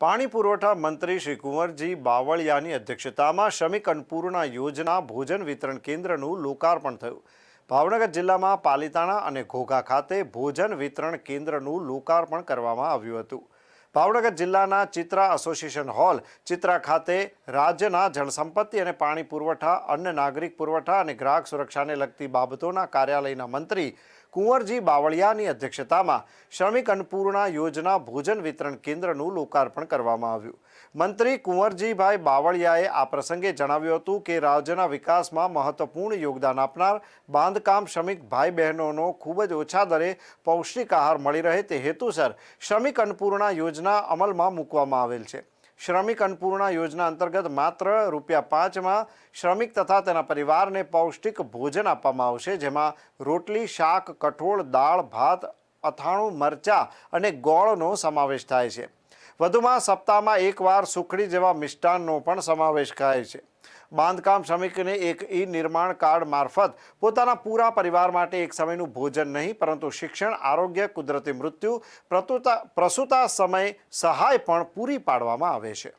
પાણી પુરવઠા મંત્રી શ્રી કુંવરજી બાવળિયાની અધ્યક્ષતામાં શ્રમિક અન્નપૂર્ણા યોજના ભોજન વિતરણ કેન્દ્રનું લોકાર્પણ થયું. ભાવનગર જિલ્લામાં પાલિતાણા અને ઘોઘા ખાતે ભોજન વિતરણ કેન્દ્રનું લોકાર્પણ કરવામાં આવ્યું હતું. ભાવનગર જિલ્લાના ચિત્રા એસોસિએશન હોલ, ચિત્રા ખાતે રાજ્યના જળસંપત્તિ અને પાણી પુરવઠા, અન્ન નાગરિક પુરવઠા અને ગ્રાહક સુરક્ષાને લગતી બાબતોના કાર્યાલયના મંત્રી કુંવરજી બાવળિયાની અધ્યક્ષતામાં શ્રમિક અન્નપૂર્ણા યોજના ભોજન વિતરણ કેન્દ્રનું લોકાર્પણ કરવામાં આવ્યું. મંત્રી કુંવરજીભાઈ બાવળિયાએ આ પ્રસંગે જણાવ્યું હતું કે રાજ્યના વિકાસમાં મહત્વપૂર્ણ યોગદાન આપનાર બાંધકામ શ્રમિક ભાઈ બહેનોનો ખૂબ જ ઓછા દરે પૌષ્ટિક આહાર મળી રહે તે હેતુસર શ્રમિક અન્નપૂર્ણા યોજના અમલમાં મૂકવામાં આવેલ છે. શ્રમિક અન્નપૂર્ણા યોજના અંતર્ગત માત્ર રૂપિયા પાંચમાં શ્રમિક તથા તેના પરિવારને પૌષ્ટિક ભોજન આપવામાં આવશે, જેમાં રોટલી, શાક, કઠોળ, દાળ, ભાત, અથાણું, મરચાં અને ગોળનો સમાવેશ થાય છે. વધુમાં સપ્તાહમાં એકવાર સુખડી જેવા મિષ્ટાનનો પણ સમાવેશ થાય છે. બાંધકામ શ્રમિકને એક ઈ નિર્માણ કાર્ડ મારફત પોતાના પૂરા પરિવાર માટે એક સમયનું ભોજન નહીં, પરંતુ શિક્ષણ, આરોગ્ય, કુદરતી મૃત્યુ પ્રસૂતા સમય સહાય પણ પૂરી પાડવામાં આવે છે.